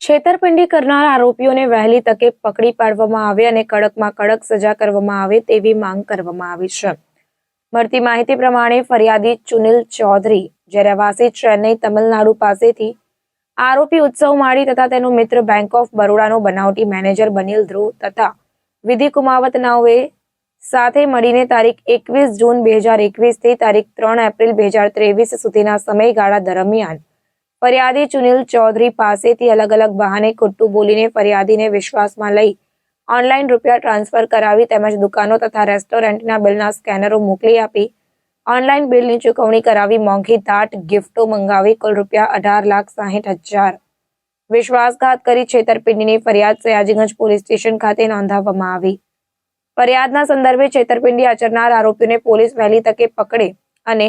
છેતરપિંડી કરનાર આરોપીઓને વહેલી તકે પકડી પાડવામાં આવે અને કડકમાં કડક સજા કરવામાં આવે તેવી માંગ કરવામાં આવી છે. મળતી માહિતી પ્રમાણે ફરિયાદી ચુનિલ ચૌધરી, જે રહેવાસી ચેન્નઈ તમિલનાડુ પાસેથી આરોપી ઉત્સવ માળી તથા તેનો મિત્ર બેંક ઓફ બરોડાનો બનાવટી મેનેજર બનિલ ધ્રુવ તથા વિધિ કુમાવત નાઓએ સાથે મળીને તારીખ એકવીસ જૂન બે હજાર એકવીસથી તારીખ ત્રણ એપ્રિલ બે હજાર ત્રેવીસ સુધીના સમયગાળા દરમિયાન ફરિયાદી ચુનિલ ચૌધરી પાસેથી અલગ અલગ બહાને ખોટું બોલીને ફરિયાદીને વિશ્વાસમાં લઈ ઓનલાઈન રૂપિયા ટ્રાન્સફર કરાવી તેમજ દુકાનો તથા રેસ્ટોરન્ટના બિલના સ્કેનરો મોકલી આપી ઓનલાઈન બિલની ચૂકવણી કરાવી મોંઘી દાટ, ગિફ્ટો મંગાવી કુલ રૂપિયા અઢાર લાખ સાહીઠ હજાર. વિશ્વાસઘાત કરી છેતરપિંડીની ફરિયાદ સયાજીગંજ પોલીસ સ્ટેશન ખાતે નોંધાવવામાં આવી. ફરિયાદના સંદર્ભે છેતરપિંડી આચરનાર આરોપીઓને પોલીસ વહેલી તકે પકડે અને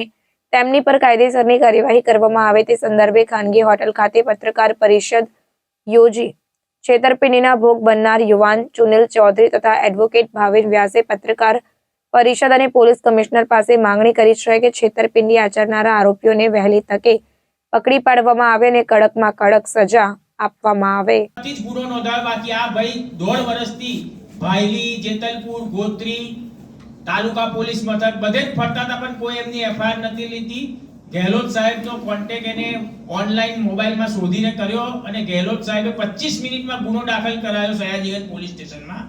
તેમની પર કાયદેસરની કાર્યવાહી કરવામાં આવે તે સંદર્ભે ખાનગી હોટલ ખાતે પત્રકાર પરિષદ યોજી. છેતરપિંડીના ભોગ બનનાર યુવાન ચુનિલ ચૌધરી તથા એડવોકેટ ભાવેશ વ્યાસે પત્રકાર પરિષદ અને પોલીસ કમિશનર પાસે માંગણી કરી છે કે છેતરપિંડી આચરનારા આરોપીઓને વહેલી તકે પકડી પાડવામાં આવે અને કડકમાં કડક સજા આપવામાં આવે. બાકી આ ભાઈ દોઢ વર્ષથી ભાયલી જેતલપુર, ગોત્રી તાલુકા પોલીસ મથક બધે જ ફરતા હતા, પણ કોઈ એમની એફઆઈઆર નથી લીધી. ગેહલોત સાહેબનો કોન્ટેક એને ઓનલાઈન મોબાઈલમાં શોધીને કર્યો અને ગેહલોત સાહેબે 25 મિનિટમાં ગુનો દાખલ કરાયો સયાજીગંજ પોલીસ સ્ટેશનમાં.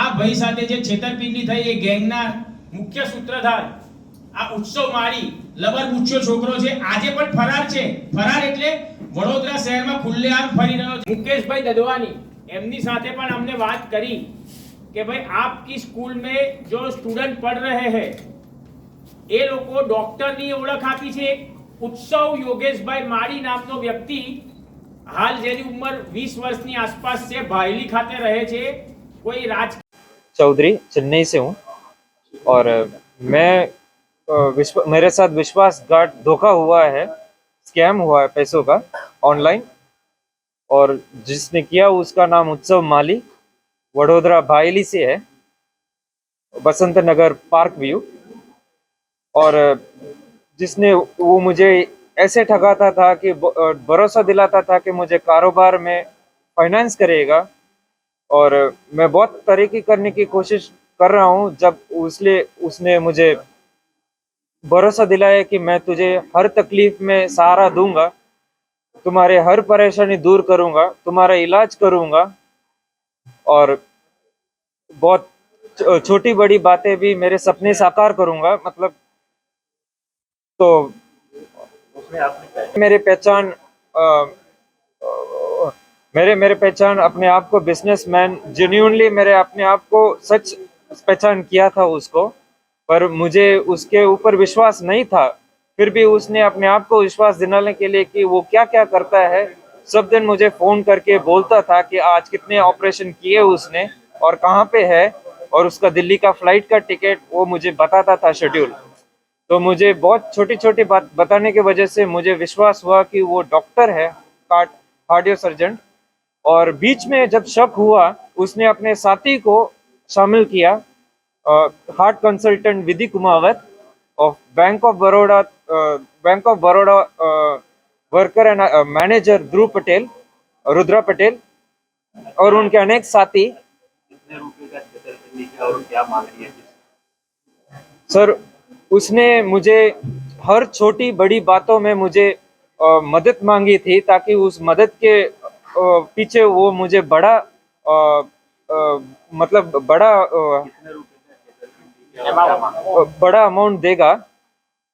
આ ભાઈ સાથે જે છેતરપિંડી થઈ, એ ગેંગના મુખ્ય સૂત્રધાર, આ ઉત્સવ માળી, લબર પૂછ્યો છોકરો છે, આજે પણ ફરાર છે. ફરાર એટલે વડોદરા શહેરમાં ખુલ્લેઆમ ફરી રહ્યો છે. મુકેશભાઈ દદવાની એમની સાથે પણ અમને વાત કરી કે ભાઈ આપકી સ્કૂલ में जो स्टूडेंट पढ़ रहे हैं એ લોકો ડોક્ટરની ઓળખ આપી છે ઉત્સવ યોગેશભાઈ માળી નામનો વ્યક્તિ હાલ જેની ઉંમર 20 વર્ષની આસપાસ છે ભાયલી ખાતે રહે છે કોઈ રાજ चौधरी चेन्नई से हूँ और अ, मैं अ, विश्व मेरे साथ विश्वासघात धोखा हुआ है स्कैम हुआ है पैसों का ऑनलाइन और जिसने किया उसका नाम उत्सव माली, वडोदरा भायली से है, बसंत नगर पार्क व्यू। और जिसने, वो मुझे ऐसे ठगाता था कि भरोसा दिलाता था कि मुझे कारोबार में फाइनेंस करेगा। और मैं बहुत तरक्की करने की कोशिश कर रहा हूँ, जब उसने उसने मुझे भरोसा दिलाया कि मैं तुझे हर तकलीफ़ में सहारा दूँगा। तुम्हारे हर परेशानी दूर करूँगा तुम्हारा इलाज करूँगा। और बहुत छोटी बड़ी बातें भी मेरे सपने साकार करूँगा मतलब तो मेरे पहचान मेरे मेरे पहचान अपने आप को बिजनेसमैन जेन्यूनली मेरे अपने आप को सच पहचान किया था उसको पर मुझे उसके ऊपर विश्वास नहीं था। फिर भी उसने अपने आप को विश्वास दिलाने के लिए कि वो क्या क्या करता है। सब दिन मुझे फ़ोन करके बोलता था कि आज कितने ऑपरेशन किए उसने और कहाँ पे है और उसका दिल्ली का फ़्लाइट का टिकट वो मुझे बताता था शेड्यूल। तो मुझे बहुत छोटी छोटी बात बताने की वजह से मुझे विश्वास हुआ कि वो डॉक्टर है कार्डियो सर्जन। और बीच में जब शक हुआ, उसने अपने साथी को शामिल किया heart consultant Vidhi Kumawat. of Bank of Baroda, uh, Bank of Baroda uh, worker and uh, manager Dhruv Patel, Rudra Patel और उनके अनेक साथी। सर उसने मुझे हर छोटी बड़ी बातों में मुझे आ, मदद मांगी थी ताकि उस मदद के आ, पीछे वो मुझे बड़ा आ, आ, मतलब बड़ा बड़ा अमाउंट देगा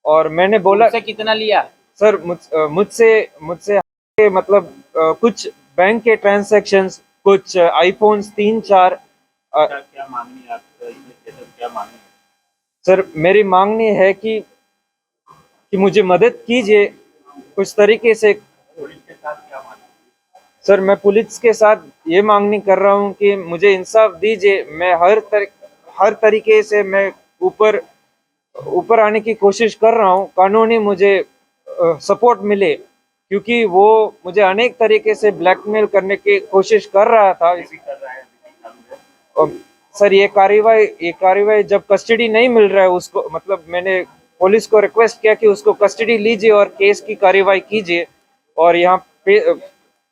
और मैंने बोला से कितना लिया? सर मुझ मुझसे मुझसे मतलब कुछ बैंक के ट्रांजैक्शंस कुछ आईफोन्स तीन चार क्या मांगनी क्या मांगनी सर मेरी मांगनी है कि कि मुझे मदद कीजिए कुछ तरीके से। के साथ क्या सर मैं पुलिस के साथ ये मांगनी कर रहा हूँ कि मुझे इंसाफ दीजिए। मैं हर तर, हर तरीके से मैं ऊपर ऊपर आने की कोशिश कर रहा हूँ। कानूनी मुझे सपोर्ट मिले क्योंकि वो मुझे अनेक तरीके से ब्लैकमेल करने की कोशिश कर रहा था। कर रहा है सर ये कार्यवाही ये कार्यवाही जब कस्टडी नहीं मिल रहा है उसको मतलब मैंने पुलिस को रिक्वेस्ट किया कि उसको कस्टडी लीजिए और केस की कार्यवाही कीजिए। और यहाँ पे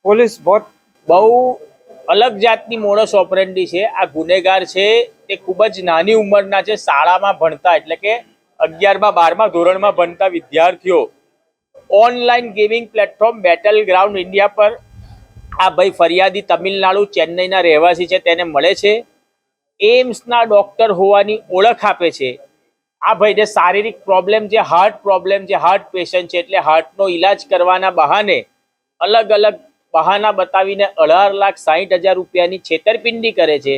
पुलिस बहुत બહુ અલગ જાતની મોડસ ઓપરેન્ડી છે. આ ગુનેગાર છે તે ખૂબ જ નાની ઉંમરના છે. શાળામાં ભણતા એટલે કે અગિયારમાં, બારમા ધોરણમાં ભણતા વિદ્યાર્થીઓ. Online gaming platform Battle Ground India પર આ ભાઈ ફરિયાદી તમિલનાડુ ચેન્નઈના રહેવાસી છે. તેને મળે છે. એમ્સના ડોક્ટર હોવાની ઓળખ આપે છે. આ ભાઈને શારીરિક પ્રોબ્લેમ છે, હાર્ટ પ્રોબ્લેમ છે, હાર્ટ પેશન્ટ છે એટલે હાર્ટનો ઈલાજ કરવાના બહાને અલગ અલગ બહાના બતાવીને અઢાર લાખ સાહીઠ હજાર રૂપિયાની છેતરપિંડી કરે છે.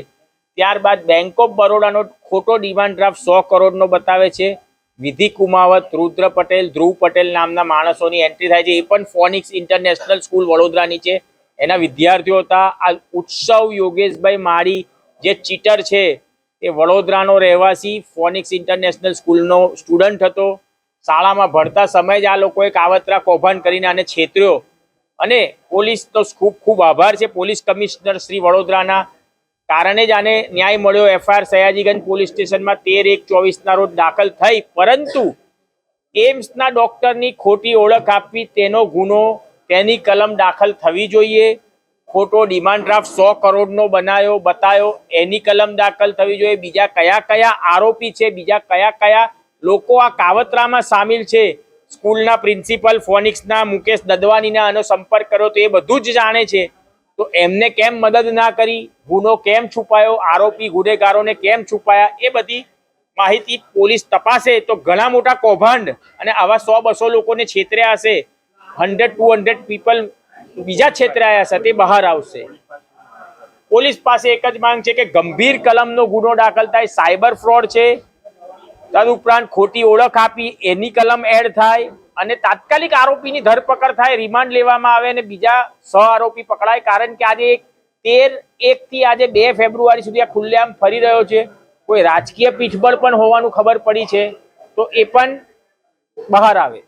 ત્યારબાદ બેંક ઓફ બરોડાનો ખોટો ડિમાન્ડ ડ્રાફ્ટ સો કરોડનો બતાવે છે. વિધિ કુમાવત, રુદ્ર પટેલ, ધ્રુવ પટેલ નામના માણસોની એન્ટ્રી થાય છે. એ પણ ફોનિક્સ ઇન્ટરનેશનલ સ્કૂલ વડોદરાની છે. એના વિદ્યાર્થીઓ હતા, આ ઉત્સવ યોગેશભાઈ માળી જે ચીટર છે, એ વડોદરાનો રહેવાસી ફોનિક્સ ઇન્ટરનેશનલ સ્કૂલનો સ્ટુડન્ટ હતો. શાળામાં ભણતા સમય જ આ લોકોએ કાવતરા કૌભાંડ કરીને આને છેતર્યો. અને પોલીસનો ખૂબ ખૂબ આભાર છે. પોલીસ કમિશનર શ્રી વડોદરાના કારણે જ આને ન્યાય મળ્યો. એફઆઈઆર સયાજીગંજ પોલીસ સ્ટેશનમાં તેર એક ચોવીસના રોજ દાખલ થઈ. પરંતુ એમ્સના ડોક્ટરની ખોટી ઓળખ આપવી તેનો ગુનો તેની કલમ દાખલ થવી જોઈએ. ખોટો ડિમાન્ડ ડ્રાફ્ટ સો કરોડનો બનાવ્યો બતાવ્યો એની કલમ દાખલ થવી જોઈએ. બીજા કયા કયા આરોપી છે? બીજા કયા કયા લોકો આ કાવતરામાં સામેલ છે? સ્કૂલના પ્રિન્સિપલ ફોનિક્સના મુકેશ દદવાનીના આનો સંપર્ક કર્યો તો એ બધું જ જાણે છે. તો એમને કેમ મદદ ના કરી? ગુનો કેમ છુપાયો? આરોપી ગુનેગારોને કેમ છુપાયા? એ બધી માહિતી પોલીસ તપાસે તો ઘણા મોટા કૌભાંડ અને આવા સો બસો લોકોને છેતર્યા હશે. હંડ્રેડ, ટુ હંડ્રેડ પીપલ બીજા છેતરાયા હશે, તે બહાર આવશે. પોલીસ પાસે એક જ માંગ છે કે ગંભીર કલમનો ગુનો દાખલ થાય. સાયબર ફ્રોડ છે. તદુપરાંત ખોટી ઓળખ આપી, એની કલમ એડ થાય અને તાત્કાલિક આરોપીની ધરપકડ થાય, રિમાન્ડ લેવામાં આવે અને બીજા સહ આરોપી પકડાય. કારણ કે આજે તેર એક થી આજે બે ફેબ્રુઆરી સુધી આ ખુલ્લેઆમ ફરી રહ્યો છે. કોઈ રાજકીય પીઠબળ પણ હોવાનું ખબર પડી છે. તો એ પણ બહાર આવે.